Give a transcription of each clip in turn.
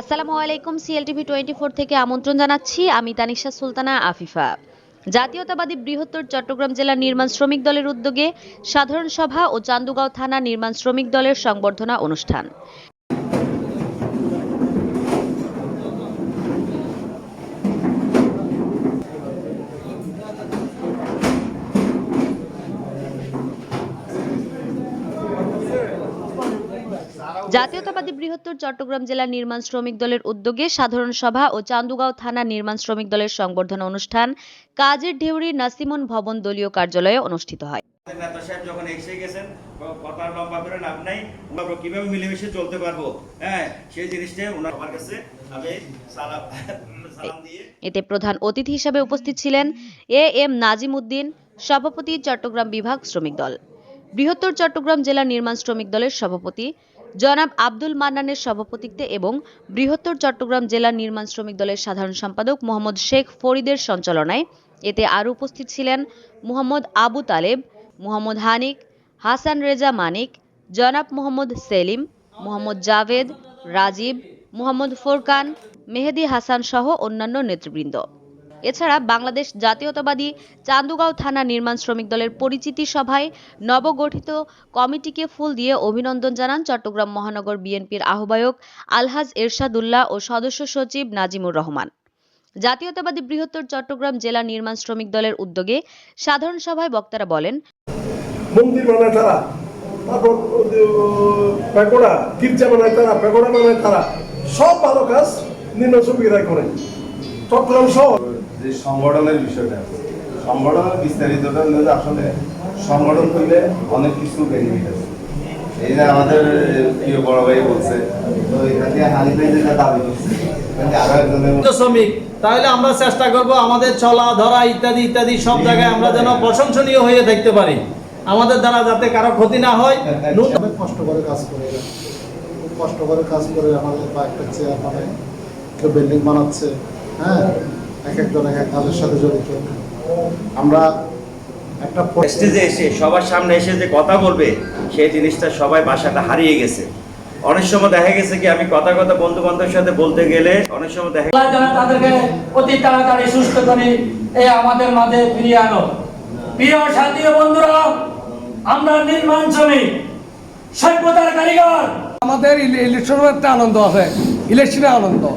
আসসালামু আলাইকুম CLTV twenty four থেকে আমন্ত্রণ জানাচ্ছি। আমি তানিশা সুলতানা, আফিফা। জাতীয়তাবাদী বৃহত্তর চট্টগ্রাম জেলা নির্মাণ শ্রমিক দলের উদ্যোগে সাধারণ সভা ও চান্দুগাঁও থানা নির্মাণ শ্রমিক দলের সংবর্ধনা অনুষ্ঠান। জাতীয়তাবাদী বৃহত্তর চট্টগ্রাম জেলা নির্মাণ শ্রমিক দলের উদ্যোগে সাধারণ সভা ও চান্দুগাঁও থানা নির্মাণ শ্রমিক দলের সংবর্ধনা অনুষ্ঠান কাজের ঢেউরি নাসিমন ভবন দলীয় কার্যালয়ে অনুষ্ঠিত হয়। নেতা সাহেব যখন এসে গেছেন কথা লম্বা করে লাভ নাই। আমরা কীভাবে মিলেমিশে চলতে পারব? হ্যাঁ সেই ওনার কাছে আমি সালাম এতে প্রধান অতিথি হিসেবে উপস্থিত ছিলেন এ এম নাজিম উদ্দিন সভাপতি চট্টগ্রাম বিভাগ শ্রমিক দল। বৃহত্তর চট্টগ্রাম জেলা নির্মাণ শ্রমিক দলের সভাপতি জনাব আব্দুল মান্নানের সভাপতিত্বে এবং বৃহত্তর চট্টগ্রাম জেলা নির্মাণ শ্রমিক দলের সাধারণ সম্পাদক মোহাম্মদ শেখ ফরিদের সঞ্চালনায়। এতে আরও উপস্থিত ছিলেন মোহাম্মদ আবু তালেব, মোহাম্মদ হানিক, হাসান রেজা মানিক, জনাব মোহাম্মদ সেলিম, মোহাম্মদ জাভেদ, রাজীব, মোহাম্মদ ফোরকান, মেহেদি হাসান সহ অন্যান্য নেতৃবৃন্দ। এছাড়া বাংলাদেশ জাতীয়তাবাদী চান্দুগাঁও থানা নির্মাণ শ্রমিক দলের পরিচিতি সভায় নবগঠিত কমিটিকে ফুল দিয়ে অভিনন্দন জানান চট্টগ্রাম মহানগর বিএনপির আহ্বায়ক আলহাজ এরশাদুল্লাহ ও সদস্য সচিব নাজিমুর রহমান। জাতীয়তাবাদী বৃহত্তর চট্টগ্রাম জেলা নির্মাণ শ্রমিক দলের উদ্যোগে সাধারণ সভায় বক্তারা বলেন, মন্দির বানায় তারা তারপর গির্জা বানায় তারা বানায় তারা, সব ভালো কাজ নিম্ন শ্রমিকরাই করে চট্টগ্রাম শহর যে সংগঠনের বিষয়টা সংগঠনের বিস্তারিতটা আসলে সংগঠন করলে অনেক কিছু বেনিফিট আছে। এই যে আমাদের প্রিয় বড় ভাই বলছে তো এখানে হানিফাই যেটা দাবি করছে তাহলে আমরা চেষ্টা করব আমাদের চলা ধরা ইত্যাদি ইত্যাদি সব জায়গায় আমরা যেন প্রশংসনীয় হয়ে দেখতে পারি। আমাদের দ্বারা যাতে কারও ক্ষতি না হয় কষ্ট করে কাজ করে কষ্ট করে কাজ করে আমাদের কয়েকটা চেয়ার মানে কেউ বিল্ডিং বানাচ্ছে হ্যাঁ? এক একজন এক এক কাজের সাথে জড়িত। আমরা একটা স্টেজে এসে সবার সামনে এসে যে কথা বলবে সেই জিনিসটা সবাই বাসাটা হারিয়ে গেছে। অনেক সময় দেখা গেছে কি আমি কথা কথা বন্ধু বান্ধবের সাথে বলতে গেলে অনেক সময় দেখা যেন তাদেরকে অতি তাড়াতাড়ি সুস্থ করে এই আমাদের মাঝে ফিরিয়ে আনো। প্রিয় সাথী বন্ধুরা আমরা নির্মাণ শ্রমিক সভ্যতার কারিগর। আমাদের ইলে- ইলেকশনের একটা আনন্দ আছে ইলেকশনের আনন্দ।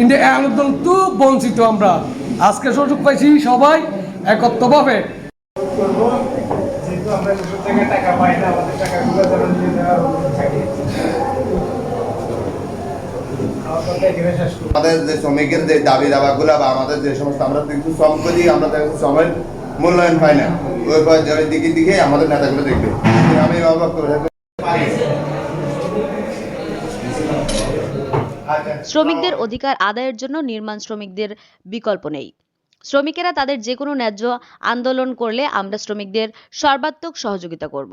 কিন্তু আনন্দ তো বঞ্চিত আমরা। আজকে সুযোগ পাইছি সবাই একত্রভাবে। আমাদের যে শ্রমিকের যে দাবি দাবাগুলো বা আমাদের যে সমস্ত, আমরা কিন্তু শ্রম করি, আমরা শ্রমের মূল্যায়ন পাই না। ওই দিকে দিকে আমাদের নেতাগুলো দেখবে। আমি অবাক করে থাকি। শ্রমিকদের অধিকার আদায়ের জন্য নির্মাণ শ্রমিকদের বিকল্প নেই। শ্রমিকেরা তাদের যে কোনো ন্যায্য আন্দোলন করলে আমরা শ্রমিকদের সর্বাত্মক সহযোগিতা করব।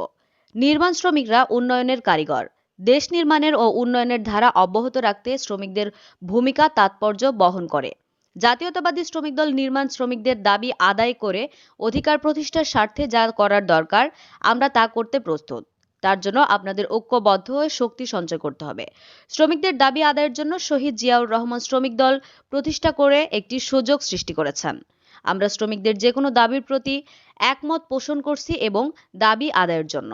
নির্মাণ শ্রমিকরা উন্নয়নের কারিগর। দেশ নির্মাণের ও উন্নয়নের ধারা অব্যাহত রাখতে শ্রমিকদের ভূমিকা তাৎপর্য বহন করে। জাতীয়তাবাদী শ্রমিক দল নির্মাণ শ্রমিকদের দাবি আদায় করে অধিকার প্রতিষ্ঠার স্বার্থে যা করার দরকার, আমরা তা করতে প্রস্তুত। তার জন্য আপনাদের ঐক্যবদ্ধ হয়ে শক্তি সঞ্চয় করতে হবে। শ্রমিকদের দাবি আদায়ের জন্য শহীদ জিয়াউর রহমান শ্রমিক দল প্রতিষ্ঠা করে একটি সুযোগ সৃষ্টি করেছেন। আমরা শ্রমিকদের যে কোনো দাবির প্রতি একমত পোষণ করছি এবং দাবি আদায়ের জন্য।